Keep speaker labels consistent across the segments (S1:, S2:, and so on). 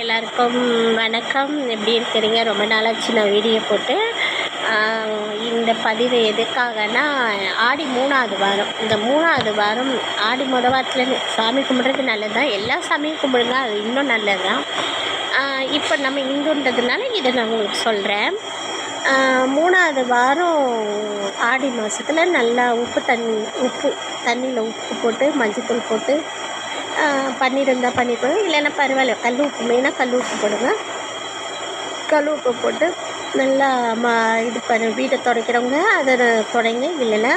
S1: எல்லாருக்கும் வணக்கம். எப்படி இருக்கிறீங்க? ரொம்ப நாளாச்சு நான் வீடியோ போட்டு. இந்த பதிவு எதுக்காகனா ஆடி மூணாவது வாரம். இந்த மூணாவது வாரம் ஆடி முத வாரத்தில் சாமி கும்பிட்றது நல்லது தான் எல்லா சாமியும் கும்பிடுங்க அது இன்னும் நல்லது தான் இப்போ நம்ம இந்துன்றதுனால இதை நான் உங்களுக்கு சொல்கிறேன் மூணாவது வாரம் ஆடி மாதத்தில் நல்லா உப்பு தண்ணி உப்பு தண்ணியில் உப்பு போட்டு மஞ்சத்தூள் போட்டு பன்னீர் இருந்தால் பன்னீர் போடுங்க. இல்லைன்னா பரவாயில்ல. கல் உப்பு மெயினாக கல் உப்பு போடுங்க. கல் உப்பு போட்டு நல்லா மா இது பண்ண வீட்டை துடைக்கிறவங்க அதை துடைங்க. இல்லைன்னா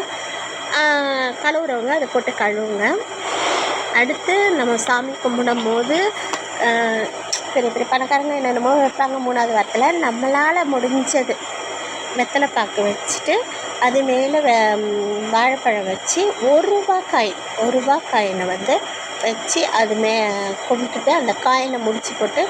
S1: கழுவுறவங்க அதை போட்டு கழுவுங்க. அடுத்து நம்ம சாமி கும்பிடும் போது பெரிய பெரிய பணக்காரங்க என்னென்னமோ வைப்பாங்க மூணாவது வாரத்தில். நம்மளால் முடிஞ்சது வெத்தலை பாக்கு வச்சுட்டு அது மேலே வாழைப்பழம் வச்சு ஒரு ரூபா காய் ஒரு ரூபா காயினை வந்து வச்சு அது மே கும்பிட்டுட்டு அந்த காயினை முடிச்சு போட்டு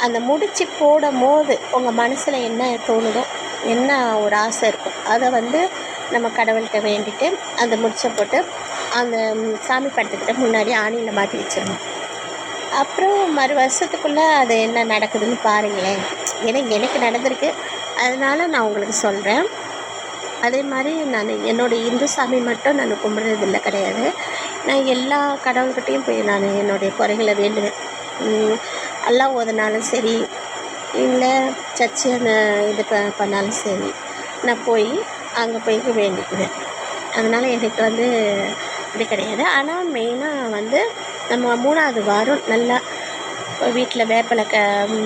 S1: அந்த முடிச்சு போடும் போது உங்கள் மனசில் என்ன தோணுதோ என்ன ஒரு ஆசை இருக்கும் அதை வந்து நம்ம கடவுள்கிட்ட வேண்டிட்டு அந்த முடிச்ச போட்டு அந்த சாமி படத்துக்கிட்ட முன்னாடி ஆணியில் மாட்டி வச்சிடணும். அப்புறம் மறு வருஷத்துக்குள்ளே அது என்ன நடக்குதுன்னு பாருங்களேன். ஏன்னா எனக்கு நடந்திருக்கு. அதனால் நான் உங்களுக்கு சொல்கிறேன் அதே மாதிரி நான் என்னோடய இந்து சாமி மட்டும் நான் கும்பிட்றதில்லை கிடையாது. நான் எல்லா கடவுள்கிட்டையும் போய் நான் என்னுடைய குறைகளை வேண்டுவேன். எல்லாம் ஓதுனாலும் சரி இல்லை சர்ச்சு அந்த இது ப பண்ணாலும் சரி நான் போய் அங்கே போய் வேண்டிக்குவேன். அதனால் எனக்கு வந்து இது கிடையாது. ஆனால் மெயினாக வந்து நம்ம மூணாவது வாரம் நல்லா வீட்டில் வேப்பிலை க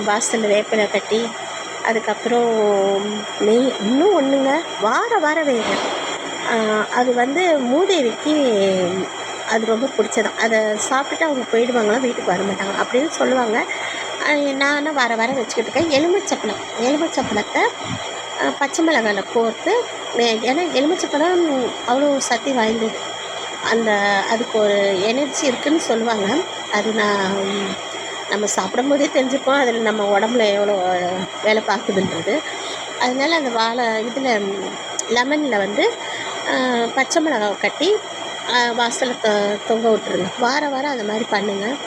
S1: வாசலில் வேப்பிலை கட்டி அதுக்கப்புறம் மெய் இன்னும் ஒன்றுங்க வார வாரம் வேணும் அது வந்து மூதேவிக்கு அது ரொம்ப பிடிச்சதான் அதை சாப்பிட்டுட்டு அவங்க போயிடுவாங்களாம் வீட்டுக்கு வர மாட்டாங்க. அப்படின்னு சொல்லுவாங்க. நான் வர வர வாரம் வச்சுக்கிட்டு இருக்கேன். எலுமிச்சப்பழம் எலுமிச்சப்பழத்தை பச்சை மிளகாயில் கோர்த்து ஏன்னா எலுமிச்சப்பழம் அவ்வளோ சக்தி வாய்ந்தது. அந்த அதுக்கு ஒரு எனர்ஜி இருக்குதுன்னு சொல்லுவாங்க. அது நான் நம்ம சாப்பிடும்போதே தெரிஞ்சுப்போம். அதில் நம்ம உடம்புல எவ்வளோ வேலை பார்க்குதுன்றது. அதனால அந்த வாழை இதில் லெமனில் வந்து பச்சை மிளகாவை கட்டி வாசலில் தொ தொங்க விட்ருங்க வாரம் வாரம் அந்த மாதிரி பண்ணுங்கள்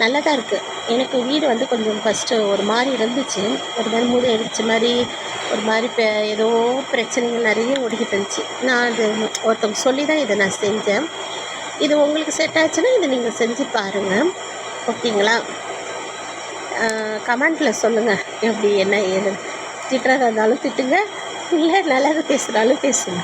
S1: நல்லதாக இருக்குது எனக்கு வீடு வந்து கொஞ்சம் ஃபஸ்ட்டு ஒரு மாதிரி இருந்துச்சு. ஒரு மாதிரி மூடி அடிச்ச மாதிரி ஒரு மாதிரி இப்போ ஏதோ பிரச்சனைகள் நிறைய ஓடிக்கிட்டு இருந்துச்சு. நான் அது ஒருத்தவங்க சொல்லி தான் இதை நான் செஞ்சேன். இது உங்களுக்கு செட் ஆச்சுன்னா இதை நீங்கள் செஞ்சு பாருங்கள் ஓகேங்களா? கமெண்ட்டில் சொல்லுங்கள் எப்படி என்ன ஏது திட்டுறதா இருந்தாலும் திட்டுங்க. இல்லை நல்லது பேசுகிறாலும் பேசுங்க.